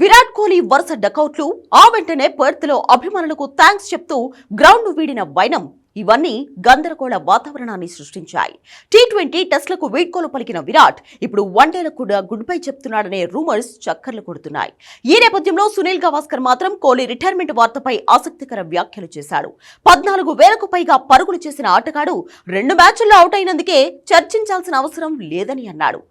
విరాట్ కోహ్లీ వరుస డకౌట్లు ఆ వెంటనే పర్త్లో అభిమానులకు థ్యాంక్స్ చెప్తూ గ్రౌండ్ను వీడిన వైనం. ఇవన్నీ గందరగోళ వాతావరణాన్ని సృష్టించాయి. టీ ట్వంటీ టెస్ట్లకు వీడ్కోలు పలికిన విరాట్ ఇప్పుడు వన్డేలకు కూడా గుడ్ బై చెప్తున్నాడనే రూమర్స్ చక్కర్లు కొడుతున్నాయి. ఈ నేపథ్యంలో సునీల్ గవాస్కర్ మాత్రం కోహ్లీ రిటైర్మెంట్ వార్తపై ఆసక్తికర వ్యాఖ్యలు చేశాడు. పద్నాలుగు వేలకు పైగా పరుగులు చేసిన ఆటగాడు రెండు మ్యాచ్ల్లో అవుట్ అయినందుకే చర్చించాల్సిన అవసరం లేదని అన్నాడు.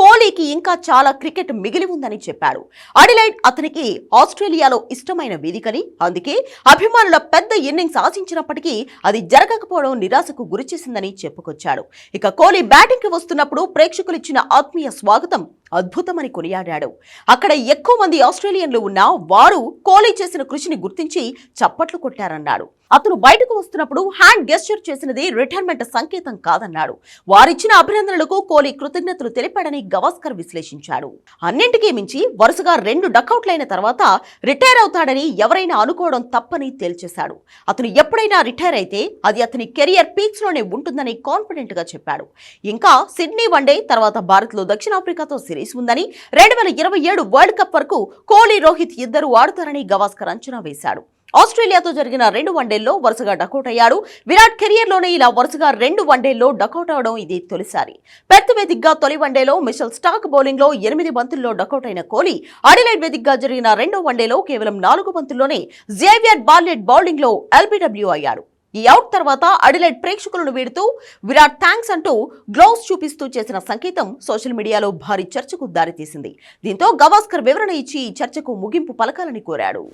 కోహ్లీకి ఇంకా చాలా క్రికెట్ మిగిలి ఉందని చెప్పాడు అడిలైడ్ అతనికి ఆస్ట్రేలియాలో ఇష్టమైన వేదికని అందుకే అభిమానుల పెద్ద ఇన్నింగ్స్ ఆశించినప్పటికీ అది జరగకపోవడం నిరాశకు గురిచేసిందని చెప్పుకొచ్చాడు ఇక కోహ్లీ బ్యాటింగ్కి వస్తున్నప్పుడు ప్రేక్షకులు ఇచ్చిన ఆత్మీయ స్వాగతం అద్భుతమని కొనియాడాడు. అక్కడ ఎక్కువ మంది ఆస్ట్రేలియన్లు ఉన్నా వారు కోహ్లీ చేసిన కృషిని గుర్తించి చప్పట్లు కొట్టారన్నాడు. అతను బయటకు వస్తున్నప్పుడు హ్యాండ్ గెస్చర్ చేసినది రిటైర్మెంట్ సంకేతం కాదన్నాడు. వారిచ్చిన అభినందనలకు కోహ్లీ కృతజ్ఞతలు తెలిపాడని గవాస్కర్ విశ్లేషించాడు. అన్నింటికీ మించి వరుసగా రెండు డకౌట్లైన తర్వాత రిటైర్ అవుతాడని ఎవరైనా అనుకోవడం తప్పని తేల్చేశాడు. అతను ఎప్పుడైనా రిటైర్ అయితే అది అతని కెరియర్ పీక్స్లోనే ఉంటుందని కాన్ఫిడెంట్గా చెప్పాడు. ఇంకా సిడ్నీ వన్డే తర్వాత భారత్లో దక్షిణాఫ్రికాతో సిరీస్ ఉందని రెండు వేల ఇరవై ఏడు వరల్డ్ కప్ వరకు కోహ్లీ రోహిత్ ఇద్దరు ఆడుతారని గవాస్కర్ అంచనా వేశాడు. ఆస్ట్రేలియాతో జరిగిన రెండు వన్డేల్లో వరుసగా డకౌట్ అయ్యాడు. విరాట్ కెరియర్లోనే ఇలా వరుసగా రెండు వన్డేల్లో డకౌట్ అవడం ఇది తొలిసారి. పెర్త్ వేదికగా తొలి వన్డేలో మిషల్ స్టాక్ బౌలింగ్లో ఎనిమిది బంతుల్లో డకౌట్ అయిన కోహ్లీ అడిలైడ్ వేదికగా జరిగిన రెండో వన్డేలో కేవలం నాలుగు బంతుల్లోనే జేవియర్ బార్లెట్ బౌలింగ్లో ఎల్బీడబ్ల్యూ అయ్యాడు. ఈ అవుట్ తర్వాత అడిలైడ్ ప్రేక్షకులను వీడుతూ విరాట్ థ్యాంక్స్ అంటూ గ్లౌస్ చూపిస్తూ చేసిన సంకేతం సోషల్ మీడియాలో భారీ చర్చకు దారితీసింది. దీంతో గవాస్కర్ వివరణ ఇచ్చి ఈ చర్చకు ముగింపు పలకాలని కోరాడు.